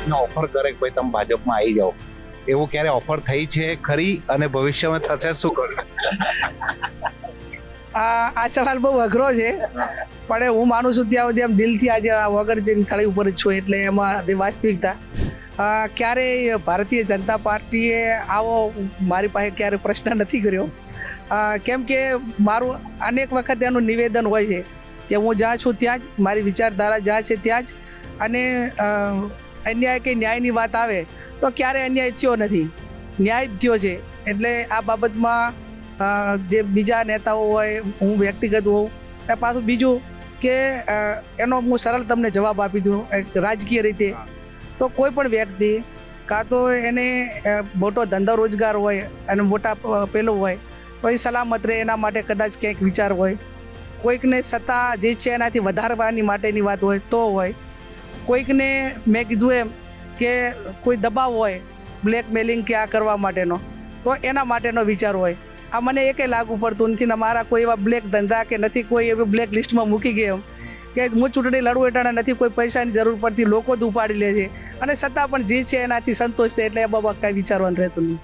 તમને ઓફર કરે ભાઈ તમે ભાજપમાં આવી જાઓ. એવું ક્યારે ઓફર થઈ છે ખરી અને ભવિષ્યમાં થશે શું કરું આ સવાલ બહુ અઘરો છે. પણ હું માનું છું ત્યાં સુધી આમ દિલથી આજે વગર જેની થાળી ઉપર જ છું એટલે એમાં વાસ્તવિકતા. ક્યારેય ભારતીય જનતા પાર્ટીએ આવો મારી પાસે ક્યારે પ્રશ્ન નથી કર્યો. કેમ કે મારું અનેક વખત એનું નિવેદન હોય છે કે હું જ્યાં છું ત્યાં જ, મારી વિચારધારા જ્યાં છે ત્યાં જ. અને અન્યાય કે ન્યાયની વાત આવે તો ક્યારે અન્યાય થયો નથી. ન્યાય જ થયો છે. એટલે આ બાબતમાં જે બીજા નેતાઓ હોય હું વ્યક્તિગત હોઉં અને પાછું બીજું કે એનો હું સરળ તમને જવાબ આપી દઉં એક રાજકીય રીતે. તો કોઈ પણ વ્યક્તિ કાં તો એને મોટો ધંધો રોજગાર હોય અને મોટા પેલો હોય તો એ સલામત રહે એના માટે કદાચ ક્યાંક વિચાર હોય. કોઈકને સત્તા જે છે એનાથી વધારવાની માટેની વાત હોય તો હોય. કોઈકને મેં કીધું એમ કે કોઈ દબાવ હોય બ્લેકમેલિંગ કે આ કરવા માટેનો, તો એના માટેનો વિચાર હોય. આ મને એકે લાગુ પડતું નથી ને મારા કોઈ એવા બ્લેક ધંધા કે નથી કોઈ એવી બ્લેક લિસ્ટમાં મૂકી ગયો કે હું ચૂંટણી લડવું એટલે નથી કોઈ પૈસાની જરૂર પડતી, લોકો જ ઉપાડી લે છે. અને છતાં પણ જે છે એનાથી સંતોષ થાય એટલે એ બાબત કાંઈ વિચારવાનું રહેતું નહીં